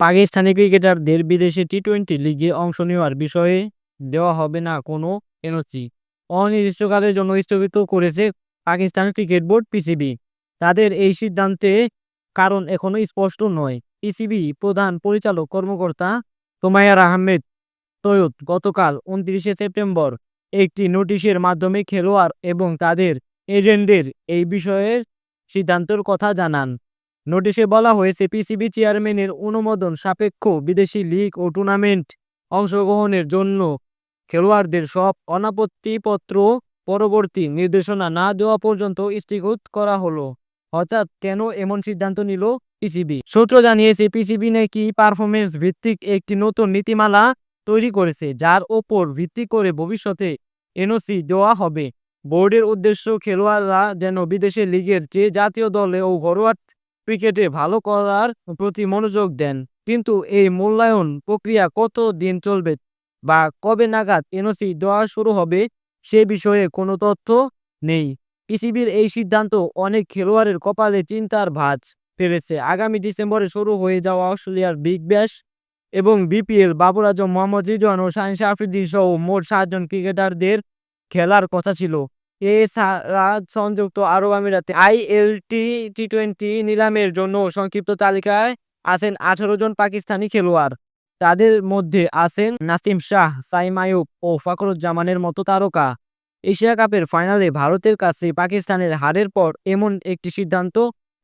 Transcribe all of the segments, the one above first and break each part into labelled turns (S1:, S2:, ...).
S1: পাকিস্তানি ক্রিকেটারদের বিদেশে T twenty লিগে অংশ নেওয়ার বিষয়ে দেওয়া হবে না কোনো এনওসি অনির্দিষ্টকালের জন্য স্থগিত করেছে পাকিস্তান ক্রিকেট বোর্ড পিসিবি তাদের এই সিদ্ধান্তে কারণ এখনও স্পষ্ট নয়। পিসিবি প্রধান পরিচালক কর্মকর্তা তোমায়ার আহমেদ তৈয়দ গতকাল উনত্রিশে সেপ্টেম্বর একটি নোটিশের মাধ্যমে খেলোয়াড় এবং তাদের এজেন্টদের এই বিষয়ের সিদ্ধান্তের কথা জানান। নোটিশে বলা হয়েছে, পিসিবি চেয়ারম্যানের অনুমোদন সাপেক্ষ বিদেশি লিগ ও টুর্নামেন্ট অংশগ্রহণের জন্য খেলোয়াড়দের সব অনাপত্তিপত্র পরবর্তী নির্দেশনা না দেওয়া পর্যন্ত স্থগিত করা হলো। হঠাৎ কেন এমন সিদ্ধান্ত নিল পিসিবি? সূত্র জানিয়েছে, পিসিবি নাকি পারফরমেন্স ভিত্তিক একটি নতুন নীতিমালা তৈরি করেছে, যার ওপর ভিত্তি করে ভবিষ্যতে এনওসি দেওয়া হবে। বোর্ডের উদ্দেশ্য খেলোয়াড়রা যেন বিদেশের লিগের চেয়ে জাতীয় দলে ও ঘরোয়া ক্রিকেটে ভালো করার প্রতি মনোযোগ দেন। কিন্তু এই মূল্যায়ন প্রক্রিয়া কত দিন চলবে বা কবে নাগাদ এনওসি দেওয়া শুরু হবে সে বিষয়ে কোনো তথ্য নেই। পিসিবির এই সিদ্ধান্ত অনেক খেলোয়াড়ের কপালে চিন্তার ভাঁজ ফেলেছে। আগামী ডিসেম্বরে শুরু হয়ে যাওয়া অস্ট্রেলিয়ার বিগ ব্যাশ এবং বিপিএল বাবর আজম, মোহাম্মদ রিজওয়ান ও শাহিন আফ্রিদি সহ মোট সাতজন ক্রিকেটারদের খেলার কথা ছিল। এছাড়া সংযুক্ত আরব আমিরাতে আইএলটি টি টোয়েন্টি নিলামের জন্য সংক্ষিপ্ত তালিকায় আছেন আঠারো জন পাকিস্তানি খেলোয়াড়। তাদের মধ্যে আছেন নাসিম শাহ, সাইম আয়ুব ও ফখরুজ্জামানের মতো তারকা। এশিয়া কাপের ফাইনালে ভারতের কাছে পাকিস্তানের হারের পর এমন একটি সিদ্ধান্ত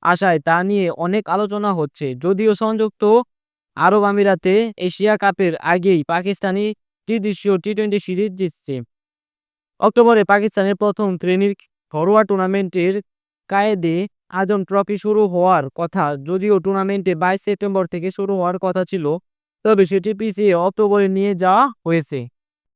S1: আসায় তা নিয়ে অনেক আলোচনা হচ্ছে। যদিও সংযুক্ত আরব আমিরাতে এশিয়া কাপের আগেই পাকিস্তানি ত্রিদেশীয় টি টোয়েন্টি সিরিজ জিতছে। অক্টোবরে পাকিস্তানের প্রথম শ্রেণির ঘরোয়া টুর্নামেন্টের কায়েদে আজম ট্রফি শুরু হওয়ার কথা। যদিও টুর্নামেন্টে বাইশ সেপ্টেম্বর থেকে শুরু হওয়ার কথা ছিল, তবে সেটি পিছিয়ে অক্টোবরে নিয়ে যাওয়া হয়েছে।